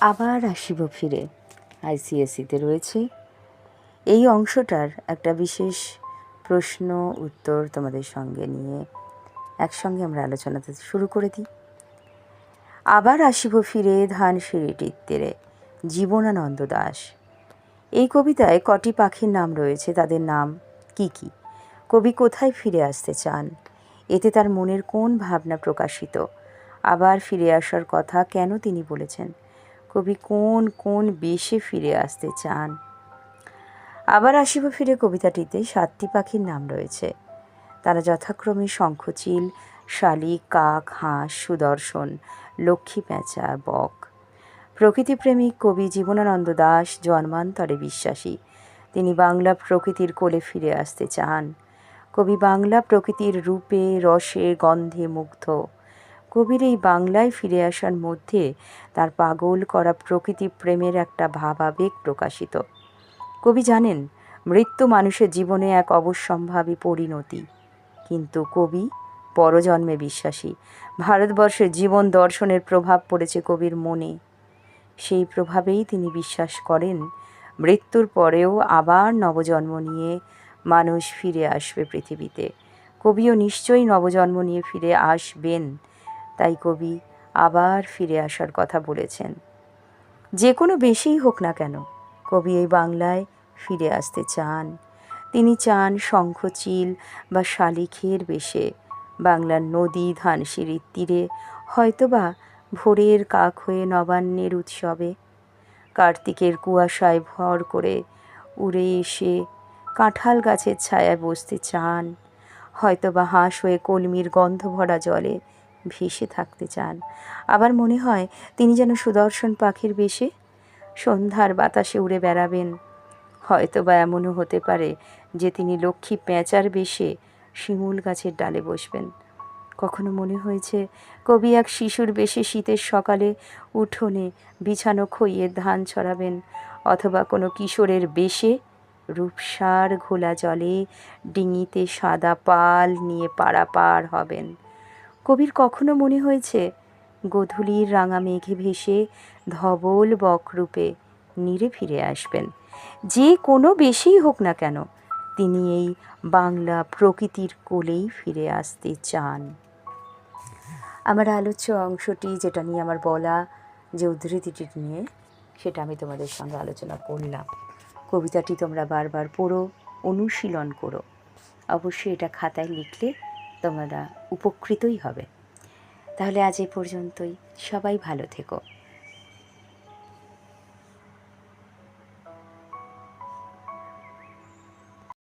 আবার আসিব ফিরে। আইসিএসিতে রয়েছে। এই অংশটার একটা বিশেষ প্রশ্ন, উত্তর তোমাদের সঙ্গে নিয়ে একসঙ্গে আমরা আলোচনাতে শুরু করে দিই। আবার আসিব ফিরে ধান সিঁড়িটির তীরে, জীবনানন্দ দাস। এই কবিতায় কটি পাখির নাম রয়েছে, তাদের নাম কি কি? কবি কোথায় ফিরে আসতে চান? এতে তার মনের কোন ভাবনা প্রকাশিত? আবার ফিরে আসার কথা কেন তিনি বলেছেন? কবি কোন কোন বেশে ফিরে আসতে চান? আবার আসিব ফিরে কবিতাটিতে সাতটি পাখির নাম রয়েছে। তারা যথাক্রমে শঙ্খচিল, শালিক, কাক, হাঁস, সুদর্শন, লক্ষ্মী পেঁচা, বক। প্রকৃতিপ্রেমিক কবি জীবনানন্দ দাস জন্মান্তরে বিশ্বাসী। তিনি বাংলা প্রকৃতির কোলে ফিরে আসতে চান। কবি বাংলা প্রকৃতির রূপে, রসে, গন্ধে মুগ্ধ। কবির এই বাংলায় ফিরে আসার মধ্যে তার পাগল করা প্রকৃতি প্রেমের একটা ভাবাবেগ প্রকাশিত। কবি জানেন, মৃত্যু মানুষের জীবনে এক অবশ্যম্ভাবী পরিণতি। কিন্তু কবি, পরজন্মে বিশ্বাসী, ভারতবর্ষের জীবন দর্শনের প্রভাব পড়েছে কবির মনে। সেই প্রভাবেই তিনি বিশ্বাস করেন, মৃত্যুর পরেও আবার নবজন্ম নিয়ে মানুষ ফিরে আসবে পৃথিবীতে। কবিও নিশ্চয়ই নবজন্ম নিয়ে ফিরে আসবেন। তাই কবি আবার ফিরে আসার কথা বলেছেন। যে কোনো বেশিই হোক না কেন, কবি এই বাংলায় ফিরে আসতে চান। তিনি চান শঙ্খচিল বা শালিখের বেশে, বাংলার নদী ধানসিঁড়ির তীরে, হয়তোবা ভোরের কাক হয়ে নবান্নের উৎসবে। কার্তিকের কুয়াশায় ভর করে উড়ে এসে কাঁঠাল গাছের ছায়ায় বসতে চান। হয়তোবা হাঁস হয়ে কলমির গন্ধ ভরা জলে ভেসে থাকতে চান। আবার মনে হয় তিনি যেন সুদর্শন পাখির বেশে সন্ধ্যার বাতাসে উড়ে বেড়াবেন। হয়তো বা এমনও হতে পারে যে তিনি লক্ষ্মী পেঁচার বেশে শিমুল গাছের ডালে বসবেন। কখনো মনে হয়েছে কবি এক শিশুর বেশে শীতের সকালে উঠোনে বিছানো খইয়ে ধান ছড়াবেন অথবা কোনো কিশোরের বেশে রূপসার ঘোলা জলে ডিঙিতে সাদা পাল নিয়ে পারাপার হবেন। কবির কখনো মনে হয়েছে, গোধূলির রাঙা মেঘে ভেসে ধবল বকরূপে নিরে ফিরে আসবেন। যে কোনো বেশিই হোক না কেন, তিনি এই বাংলা প্রকৃতির কোলেই ফিরে আসতে চান। আমার আলোচ্য অংশটি যেটা নিয়ে আমার বলা যে উদ্ধৃতিটি নিয়ে, সেটা আমি তোমাদের সঙ্গে আলোচনা করলাম। কবিতাটি তোমরা বারবার পড়ো, অনুশীলন করো। অবশ্যই এটা খাতায় লিখলে তোমরা উপকৃতই হবে। তাহলে আজ এ পর্যন্তই। সবাই ভালো থেকো।